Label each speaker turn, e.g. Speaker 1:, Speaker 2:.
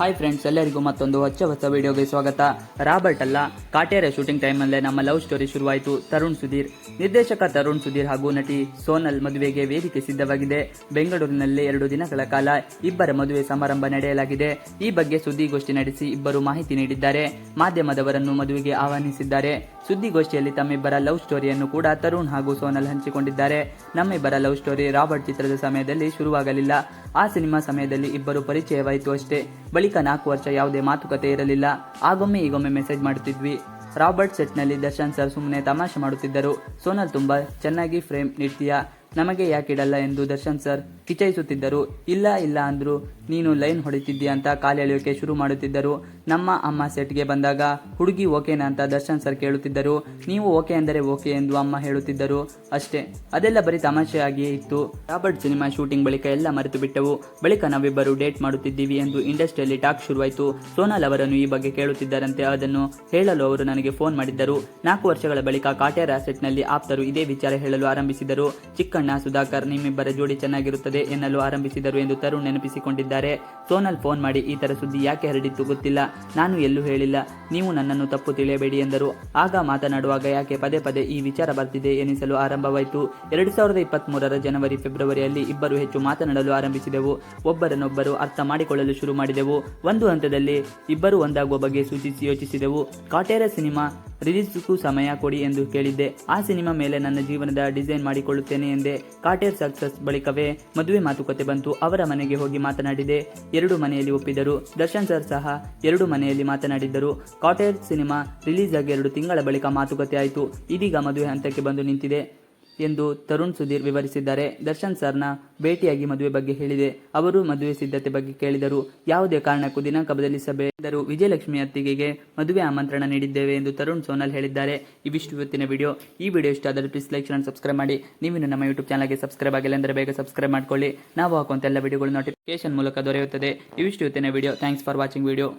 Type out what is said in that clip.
Speaker 1: Hi friends ಎಲ್ಲರಿಗೂ ಮತ್ತೊಂದು ಹೊಚ್ಚ ಹೊಸ ವಿಡಿಯೋಗೆ ಸ್ವಾಗತ. ರಾಬರ್ಟ್ ಅಲ್ಲ ಕಾಟೇರ ಶೂಟಿಂಗ್ ಟೈಮಲ್ಲೇ ನಮ್ಮ ಲವ್ ಸ್ಟೋರಿ ಶುರುವಾಯಿತು. ತರುಣ್ ಸುಧೀರ್, ನಿರ್ದೇಶಕ ತರುಣ್ ಸುಧೀರ್ ಹಾಗೂ ನಟಿ ಸೋನಲ್ ಮದುವೆಗೆ ವೇದಿಕೆ ಸಿದ್ಧವಾಗಿದೆ. ಬೆಂಗಳೂರಿನಲ್ಲಿ ಎರಡು ದಿನಗಳ ಕಾಲ ಇಬ್ಬರ ಮದುವೆ ಸಮಾರಂಭ ನಡೆಯಲಾಗಿದೆ. ಈ ಬಗ್ಗೆ ಸುದ್ದಿಗೋಷ್ಠಿ ನಡೆಸಿ ಇಬ್ಬರು ಮಾಹಿತಿ ನೀಡಿದ್ದಾರೆ. ಮಾಧ್ಯಮದವರನ್ನು ಮದುವೆಗೆ ಆಹ್ವಾನಿಸಿದ್ದಾರೆ. ಸುದ್ದಿಗೋಷ್ಠಿಯಲ್ಲಿ ತಮ್ಮಿಬ್ಬರ ಲವ್ ಸ್ಟೋರಿಯನ್ನು ಕೂಡ ತರುಣ್ ಹಾಗೂ ಸೋನಲ್ ಹಂಚಿಕೊಂಡಿದ್ದಾರೆ. ನಮ್ಮಿಬ್ಬರ ಲವ್ ಸ್ಟೋರಿ ರಾಬರ್ಟ್ ಚಿತ್ರದ ಸಮಯದಲ್ಲಿ ಶುರುವಾಗಲಿಲ್ಲ. ಆ ಸಿನಿಮಾ ಸಮಯದಲ್ಲಿ ಇಬ್ಬರು ಪರಿಚಯವಾಯಿತು ಅಷ್ಟೇ. ಬಳಿಕ ನಾಲ್ಕು ವರ್ಷ ಯಾವುದೇ ಮಾತುಕತೆ ಇರಲಿಲ್ಲ. ಆಗೊಮ್ಮೆ ಈಗೊಮ್ಮೆ ಮೆಸೇಜ್ ಮಾಡುತ್ತಿದ್ವಿ. ರಾಬರ್ಟ್ ಸೆಟ್ನಲ್ಲಿ ದರ್ಶನ್ ಸರ್ ಸುಮ್ಮನೆ ತಮಾಷೆ ಮಾಡುತ್ತಿದ್ದರು. ಸೋನಲ್, ತುಂಬಾ ಚೆನ್ನಾಗಿ ಫ್ರೇಮ್ ನೀಡ್ತೀಯಾ? ನಮಗೆ ಯಾಕಿಡಲ್ಲ? ಎಂದು ದರ್ಶನ್ ಸರ್ ಕಿಚಯಿಸುತ್ತಿದ್ದರು ಇಲ್ಲ ಇಲ್ಲ, ಅಂದ್ರು. ನೀನು ಲೈನ್ ಹೊಡಿತಿದ್ದೀಯ ಅಂತ ಕಾಲು ಎಳೆಯೋಕೆ ಶುರು ಮಾಡುತ್ತಿದ್ದರು. ನಮ್ಮ ಅಮ್ಮ ಸೆಟ್ಗೆ ಬಂದಾಗ, ಹುಡುಗಿ ಓಕೆನಾ ಅಂತ ದರ್ಶನ್ ಸರ್ ಕೇಳುತ್ತಿದ್ದರು. ನೀವು ಓಕೆ ಅಂದರೆ ಓಕೆ ಎಂದು ಅಮ್ಮ ಹೇಳುತ್ತಿದ್ದರು. ಅಷ್ಟೇ, ಅದೆಲ್ಲ ಬರೀ ತಮಾಷೆಯಾಗಿಯೇ ಇತ್ತು. ರಾಬರ್ಟ್ ಸಿನಿಮಾ ಶೂಟಿಂಗ್ ಬಳಿಕ ಎಲ್ಲ ಮರೆತು ಬಿಟ್ಟವು. ಬಳಿಕ ನಾವಿಬ್ಬರು ಡೇಟ್ ಮಾಡುತ್ತಿದ್ದೀವಿ ಎಂದು ಇಂಡಸ್ಟ್ರಿಯಲ್ಲಿ ಟಾಕ್ ಶುರುವಾಯಿತು. ಸೋನಾಲ್ ಅವರನ್ನು ಈ ಬಗ್ಗೆ ಕೇಳುತ್ತಿದ್ದರಂತೆ. ಅದನ್ನು ಹೇಳಲು ಅವರು ನನಗೆ ಫೋನ್ ಮಾಡಿದ್ದರು. ನಾಲ್ಕು ವರ್ಷಗಳ ಬಳಿಕ ಕಾಟೇರ ಸೆಟ್ನಲ್ಲಿ ಆಪ್ತರು ಇದೇ ವಿಚಾರ ಹೇಳಲು ಆರಂಭಿಸಿದರು. ಚಿಕ್ಕಣ್ಣ ಸುಧಾಕರ್, ನಿಮ್ಮಿಬ್ಬರ ಜೋಡಿ ಚೆನ್ನಾಗಿರುತ್ತದೆ ಎನ್ನಲು ಆರಂಭಿಸಿದರು ಎಂದು ತರುಣ್ ನೆನಪಿಸಿಕೊಂಡಿದ್ದಾರೆ. ಸೋನಲ್ ಫೋನ್ ಮಾಡಿ ಈ ತರ ಸುದ್ದಿ ಯಾಕೆ ಹರಡಿತ್ತು ಗೊತ್ತಿಲ್ಲ. ನಾನು ಎಲ್ಲೂ ಹೇಳಿಲ್ಲ. ನೀವು ನನ್ನನ್ನು ತಪ್ಪು ತಿಳಿಯಬೇಡಿ ಎಂದರು. ಆಗ ಮಾತನಾಡುವಾಗ ಯಾಕೆ ಪದೇ ಪದೇ ಈ ವಿಚಾರ ಬರ್ತಿದೆ ಎನಿಸಲು ಆರಂಭವಾಯಿತು. ಎರಡು ಸಾವಿರದ ಇಪ್ಪತ್ತ್ ಮೂರರ ಜನವರಿ, ಫೆಬ್ರವರಿಯಲ್ಲಿ ಇಬ್ಬರು ಹೆಚ್ಚು ಮಾತನಾಡಲು ಆರಂಭಿಸಿದೆವು. ಒಬ್ಬರನ್ನೊಬ್ಬರು ಅರ್ಥ ಮಾಡಿಕೊಳ್ಳಲು ಶುರು ಮಾಡಿದೆವು. ಒಂದು ಹಂತದಲ್ಲಿ ಇಬ್ಬರು ಒಂದಾಗುವ ಬಗ್ಗೆ ಸೂಚಿಸಿ ಯೋಚಿಸಿದೆವು. ಕಾಟೇರ ಸಿನಿಮಾ ರಿಲೀಸ್ಗೂ ಸಮಯ ಕೊಡಿ ಎಂದು ಕೇಳಿದ್ದೆ. ಆ ಸಿನಿಮಾ ಮೇಲೆ ನನ್ನ ಜೀವನದ ಡಿಸೈನ್ ಮಾಡಿಕೊಳ್ಳುತ್ತೇನೆ ಎಂದೆ. ಕಾಟೇರ್ ಸಕ್ಸಸ್ ಬಳಿಕವೇ ಮದುವೆ ಮಾತುಕತೆ ಬಂತು. ಅವರ ಮನೆಗೆ ಹೋಗಿ ಮಾತನಾಡಿದೆ. ಎರಡು ಮನೆಯಲ್ಲಿ ಒಪ್ಪಿದರು ದರ್ಶನ್ ಸರ್ ಸಹ ಎರಡು ಮನೆಯಲ್ಲಿ ಮಾತನಾಡಿದ್ದರು. ಕಾಟೇರ್ ಸಿನಿಮಾ ರಿಲೀಸ್ ಆಗಿ ಎರಡು ತಿಂಗಳ ಬಳಿಕ ಮಾತುಕತೆ ಆಯಿತು. ಇದೀಗ ಮದುವೆ ಹಂತಕ್ಕೆ ಬಂದು ನಿಂತಿದೆ ಎಂದು ತರುಣ್ ಸುಧೀರ್ ವಿವರಿಸಿದ್ದಾರೆ. ದರ್ಶನ್ ಸರ್ನ ಭೇಟಿಯಾಗಿ ಮದುವೆ ಬಗ್ಗೆ ಹೇಳಿದೆ. ಅವರು ಮದುವೆ ಸಿದ್ಧತೆ ಬಗ್ಗೆ ಕೇಳಿದರು. ಯಾವುದೇ ಕಾರಣಕ್ಕೂ ದಿನಾಂಕ ಬದಲಿಸಬೇಕೆಂದರು ವಿಜಯಲಕ್ಷ್ಮಿ ಅತ್ತಿಗೆಗೆ ಮದುವೆ ಆಮಂತ್ರಣ ನೀಡಿದ್ದೇವೆ ಎಂದು ತರುಣ್ ಸೋನಲ್ ಹೇಳಿದ್ದಾರೆ. ಇವಿಷ್ಟು ಇವತ್ತಿನ ವಿಡಿಯೋ. ಈ ವಿಡಿಯೋ ಇಷ್ಟ ಆದರೆ ಪ್ಲೀಸ್ ಲೈಕ್ ಅಂಡ್ ಸಬ್ಸ್ಕ್ರೈಬ್ ಮಾಡಿ. ನೀವು ನಮ್ಮ ಯೂಟ್ಯೂಬ್ ಚಾನಲ್ಗೆ ಸಬ್ಸ್ಕ್ರೈಬ್ ಆಗಿಲ್ಲ ಅಂದರೆ ಬೇಗ ಸಬ್ಸ್ಕ್ರೈಬ್ ಮಾಡ್ಕೊಳ್ಳಿ. ನಾವು ಹಾಕುವಂತೆಲ್ಲ ವಿಡಿಯೋಗಳು ನೋಟಿಫಿಕೇಶನ್ ಮೂಲಕ ದೊರೆಯುತ್ತದೆ. ಇವಿಷ್ಟು ಇವತ್ತಿನ video. Thanks for watching video